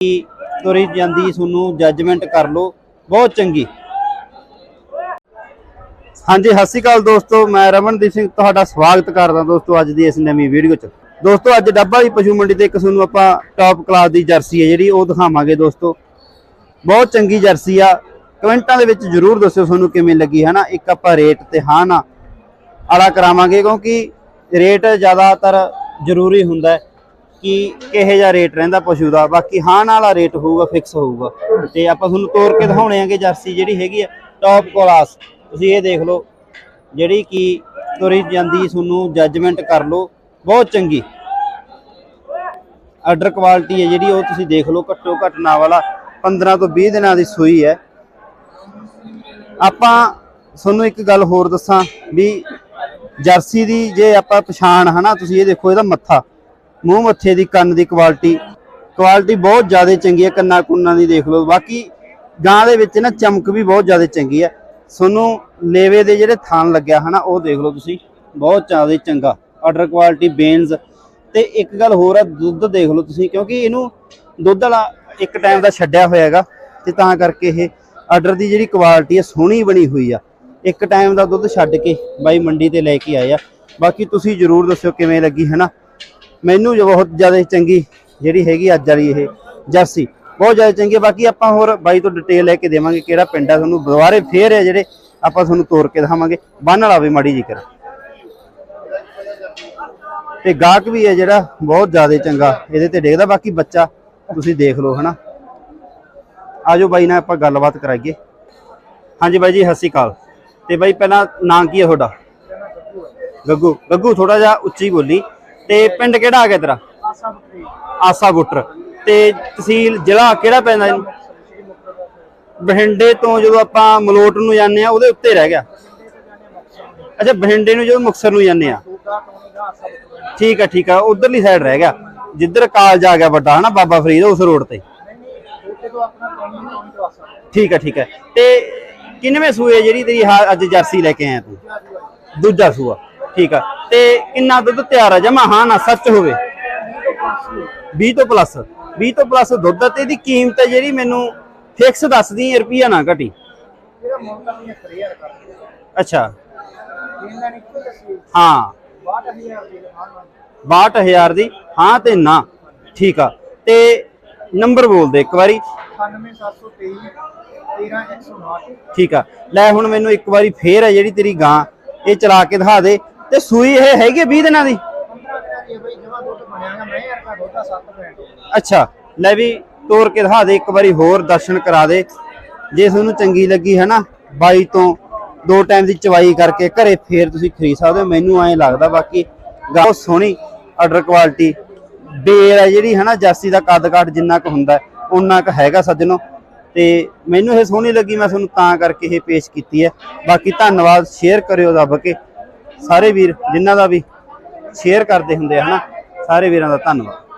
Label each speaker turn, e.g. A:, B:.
A: ਕੀ ਤੁਰੀ ਜਾਂਦੀ, ਤੁਹਾਨੂੰ ਜੱਜਮੈਂਟ ਕਰ ਲਓ। ਬਹੁਤ ਚੰਗੀ। ਹਾਂਜੀ, ਸਤਿ ਸ਼੍ਰੀ ਅਕਾਲ ਦੋਸਤੋ, ਮੈਂ ਰਮਨਦੀਪ ਸਿੰਘ ਤੁਹਾਡਾ ਸਵਾਗਤ ਕਰਦਾ ਦੋਸਤੋ ਅੱਜ ਦੀ ਇਸ ਨਵੀਂ ਵੀਡੀਓ 'ਚ। ਦੋਸਤੋ, ਅੱਜ ਡੱਬਾ ਦੀ ਪਸ਼ੂ ਮੰਡੀ ਤੇ ਇੱਕ ਤੁਹਾਨੂੰ ਆਪਾਂ ਟੌਪ ਕਲਾਸ ਦੀ ਜਰਸੀ ਹੈ ਜਿਹੜੀ, ਉਹ ਦਿਖਾਵਾਂਗੇ ਦੋਸਤੋ। ਬਹੁਤ ਚੰਗੀ ਜਰਸੀ ਆ। ਕਮੈਂਟਾਂ ਦੇ ਵਿੱਚ ਜਰੂਰ ਦੱਸਿਓ ਤੁਹਾਨੂੰ ਕਿਵੇਂ ਲੱਗੀ ਹੈ ਨਾ ਇੱਕ ਆਪਾਂ ਰੇਟ ਤੇ ਹਾਂ, ਨਾ। ਆਲਾ ਕਰਾਵਾਂਗੇ, ਕਿਉਂਕਿ ਰੇਟ ਜ਼ਿਆਦਾਤਰ ਜ਼ਰੂਰੀ ਹੁੰਦਾ ਹੈ। ਕਿ ਕਿਹੇ ਜਿਹਾ ਰੇਟ ਰਹਿੰਦਾ ਪਸ਼ੂ ਦਾ ਬਾਕੀ ਹਾਂ ਵਾਲਾ ਰੇਟ ਹੋਊਗਾ ਫਿਕਸ ਹੋਊਗਾ। ਤੇ ਆਪਾਂ ਤੁਹਾਨੂੰ ਤੋਰ ਕੇ ਦਿਖਾਉਣੇ ਆਂਗੇ ਜਰਸੀ ਜਿਹੜੀ ਹੈਗੀ ਆ ਟੌਪ ਕਲਾਸ ਤੁਸੀਂ ਇਹ ਦੇਖ ਲਓ, ਜਿਹੜੀ ਕਿ ਤੁਰੀ ਜਾਂਦੀ ਤੁਹਾਨੂੰ ਜੱਜਮੈਂਟ ਕਰ ਲਓ, ਬਹੁਤ ਚੰਗੀ। ਆਰਡਰ ਕੁਆਲਿਟੀ ਹੈ ਜਿਹੜੀ, ਉਹ ਤੁਸੀਂ ਦੇਖ ਲਓ, ਘੱਟੋ ਘੱਟ ਨਾ ਵਾਲਾ 15 ਤੋਂ 20 ਦਿਨਾਂ ਦੀ ਸੂਈ ਹੈ। ਆਪਾਂ ਤੁਹਾਨੂੰ ਇੱਕ ਗੱਲ ਹੋਰ ਦੱਸਾਂ ਵੀ ਜਰਸੀ ਦੀ ਜੇ ਆਪਾਂ ਪਛਾਣ, ਹਨਾ, ਤੁਸੀਂ ਇਹ ਦੇਖੋ ਇਹਦਾ ਮੱਥਾ। ਮੂੰਹ ਮੱਥੇ ਦੀ ਕੰਨ ਦੀ ਕੁਆਲਿਟੀ ਕੁਆਲਿਟੀ ਬਹੁਤ ਜ਼ਿਆਦਾ ਚੰਗੀ ਹੈ, ਕੰਨਾਂ ਕੁੰਨਾਂ ਦੀ ਦੇਖ ਲਓ। ਬਾਕੀ ਗਾਂ ਦੇ ਵਿੱਚ ਨਾ ਚਮਕ ਵੀ ਬਹੁਤ ਜ਼ਿਆਦਾ ਚੰਗੀ ਹੈ। ਤੁਹਾਨੂੰ ਲੇਵੇ ਦੇ ਜਿਹੜੇ ਥਾਨ ਲੱਗਿਆ ਹਨਾ, ਉਹ ਦੇਖ ਲਓ ਤੁਸੀਂ। ਬਹੁਤ ਜ਼ਿਆਦਾ ਚੰਗਾ। ਆਰਡਰ ਕੁਆਲਿਟੀ ਬੇਨਸ ਤੇ ਇੱਕ ਗੱਲ ਹੋਰ ਆ ਦੁੱਧ ਦੇਖ ਲਓ ਤੁਸੀਂ, ਕਿਉਂਕਿ ਇਹਨੂੰ ਦੁੱਧ ਵਾਲਾ ਇੱਕ ਟਾਈਮ ਦਾ ਛੱਡਿਆ ਹੋਇਆ ਹੈਗਾ ਤੇ ਤਾਂ ਕਰਕੇ ਇਹ ਆਰਡਰ ਦੀ ਜਿਹੜੀ ਕੁਆਲਿਟੀ ਹੈ, ਸੋਹਣੀ ਬਣੀ ਹੋਈ ਆ। ਇੱਕ ਟਾਈਮ ਦਾ ਦੁੱਧ ਛੱਡ ਕੇ ਬਾਈ ਮੰਡੀ ਤੇ ਲੈ ਕੇ ਆਏ ਆ। ਬਾਕੀ ਤੁਸੀਂ ਜਰੂਰ ਦੱਸਿਓ ਕਿਵੇਂ ਲੱਗੀ ਹੈ ਨਾ ਮੈਨੂੰ ਜੋ ਬਹੁਤ ਜ਼ਿਆਦਾ ਚੰਗੀ ਜਿਹੜੀ ਹੈਗੀ ਅੱਜ ਵਾਲੀ ਇਹ ਜਰਸੀ, ਬਹੁਤ ਜ਼ਿਆਦਾ ਚੰਗੀ ਬਾਕੀ ਆਪਾਂ ਹੋਰ ਬਾਈ ਤੋਂ ਡਿਟੇਲ ਲੈ ਕੇ ਦੇਵਾਂਗੇ ਕਿਹੜਾ ਪਿੰਡ ਆ ਤੁਹਾਨੂੰ। ਦੁਬਾਰੇ ਫੇਰ ਹੈ ਜਿਹੜੇ ਆਪਾਂ ਤੁਹਾਨੂੰ ਤੋਰ ਕੇ ਦਿਖਾਵਾਂਗੇ। ਬੰਨ ਵਾਲਾ ਵੀ ਮਾੜੀ ਜੀ ਕਰ। ਤੇ ਗਾਹਕ ਵੀ ਹੈ ਜਿਹੜਾ ਬਹੁਤ ਜ਼ਿਆਦਾ ਚੰਗਾ, ਇਹਦੇ ਤੇ ਡੇਗਦਾ। ਬਾਕੀ ਬੱਚਾ ਤੁਸੀਂ ਦੇਖ ਲਓ, ਹਨਾ। ਆਜੋ ਬਾਈ ਨਾਲ ਆਪਾਂ ਗੱਲਬਾਤ ਕਰਾਈਏ। ਹਾਂਜੀ ਬਾਈ ਜੀ, ਸਤਿ ਸ਼੍ਰੀ ਅਕਾਲ। ਤੇ ਬਾਈ, ਪਹਿਲਾਂ ਨਾਂ ਕੀ ਹੈ ਤੁਹਾਡਾ? ਗੱਗੂ। ਗੱਗੂ ਥੋੜਾ ਜਿਹਾ ਉੱਚੀ ਬੋਲੀ। ਤੇ ਪਿੰਡ ਕਿਹੜਾ ਆ ਗਿਆ ਤੇਰਾ? ਆਸਾ ਬੁੱਟਰ ਤੇ ਤਹਿਸੀਲ ਜ਼ਿਲ੍ਹਾ ਕਿਹੜਾ ਪੈਂਦਾ ਇਹਨੂੰ ਬਠਿੰਡੇ ਤੋਂ ਜਦੋਂ ਆਪਾਂ ਮਲੋਟ ਨੂੰ ਜਾਂਦੇ ਆ ਉਹਦੇ ਉੱਤੇ ਰਹਿ ਗਿਆ। ਅੱਛਾ ਬਠਿੰਡੇ ਨੂੰ ਜਦੋਂ ਮੁਕਸਰ ਨੂੰ ਜਾਂਦੇ ਆ ਠੀਕ ਆ ਠੀਕ ਆ ਉਧਰਲੀ ਸਾਈਡ ਰਹਿ ਗਿਆ। ਜਿੱਧਰ ਕਾਲਜ ਆ ਗਿਆ ਵੱਡਾ ਹਨਾ ਬਾਬਾ ਫਰੀਦ ਉਸ ਰੋਡ ਤੇ। ਠੀਕ ਆ ਠੀਕ ਆ। ਤੇ ਕਿੰਨਵੇਂ ਸੂਏ ਜਿਹੜੀ ਤੇਰੀ ਅੱਜ ਜਰਸੀ ਲੈ ਕੇ ਆਇਆ ਤੂੰ? ਦੂਜਾ ਸੂਆ। ਠੀਕ ਆ। ਤੇ ਕਿੰਨਾ ਦੁੱਧ ਤਿਆਰ ਆ? ਜਮਾ ਹਾਂ ਨਾ ਸੱਚ ਹੋਵੇ। 20 ਤੋਂ ਪਲੱਸ 20 ਤੋਂ ਪਲੱਸ ਦੁੱਧ ਆ ਤੇ ਇਹਦੀ ਕੀਮਤ ਹੈ ਜਿਹੜੀ ਮੈਨੂੰ ਫਿਕਸ ਦੱਸਦੀ ਰੁਪਈਆ ਨਾ ਘਟੀ। ਅੱਛਾ। ਹਾਂ। 62000 ਦੀ ਹਾਂ ਤੇ ਨਾ। ਠੀਕ ਆ। ਤੇ ਨੰਬਰ ਬੋਲ ਦੇ ਇੱਕ ਵਾਰੀ। ਠੀਕ ਆ। ਲੈ ਹੁਣ ਮੈਨੂੰ ਇੱਕ ਵਾਰੀ ਫੇਰ ਹੈ ਜਿਹੜੀ ਤੇਰੀ ਗਾਂ ਇਹ ਚਲਾ ਕੇ ਦਿਖਾ ਦੇ। ਤੇ ਸੂਈ ਇਹ ਹੈਗੀ 20 ਦਿਨਾਂ ਦੀ? ਅੱਛਾ ਲੈ ਵੀ ਤੋਰ ਕੇ ਦਿਖਾ ਦੇ ਇੱਕ ਵਾਰੀ ਹੋਰ ਦਰਸ਼ਨ ਕਰਾ ਦੇ। ਜੇ ਤੁਹਾਨੂੰ ਚੰਗੀ ਲੱਗੀ ਹੈ ਨਾ ਬਾਈ ਤੋਂ ਦੋ ਟਾਈਮ ਦੀ ਚਵਾਈ ਕਰਕੇ ਘਰੇ ਫੇਰ ਤੁਸੀਂ ਖਰੀਦ ਸਕਦੇ ਹੋ। ਮੈਨੂੰ ਐਂ ਲੱਗਦਾ ਬਾਕੀ ਗਾਂ ਬਹੁਤ ਸੋਹਣੀ ਆਰਡਰ ਕੁਆਲਿਟੀ ਬੇਰ ਹੈ ਜਿਹੜੀ ਹੈ ਨਾ ਜਰਸੀ ਦਾ ਕੱਦ ਕਾਠ ਜਿੰਨਾ ਕੁ ਹੁੰਦਾ ਹੈ, ਉਨਾ ਕੁ ਹੈਗਾ ਸੱਜਣੋ। ਤੇ ਮੈਨੂੰ ਇਹ ਸੋਹਣੀ ਲੱਗੀ ਮੈਂ ਤੁਹਾਨੂੰ ਤਾਂ ਕਰਕੇ ਇਹ ਪੇਸ਼ ਕੀਤੀ ਹੈ। ਬਾਕੀ ਧੰਨਵਾਦ ਸ਼ੇਅਰ ਕਰਿਓ ਦੱਬ ਕੇ। ਸਾਰੇ ਵੀਰ ਜਿਨ੍ਹਾਂ ਦਾ ਵੀ ਸ਼ੇਅਰ ਕਰਦੇ ਹੁੰਦੇ ਆ ਹਨਾ ਸਾਰੇ ਵੀਰਾਂ ਦਾ ਧੰਨਵਾਦ।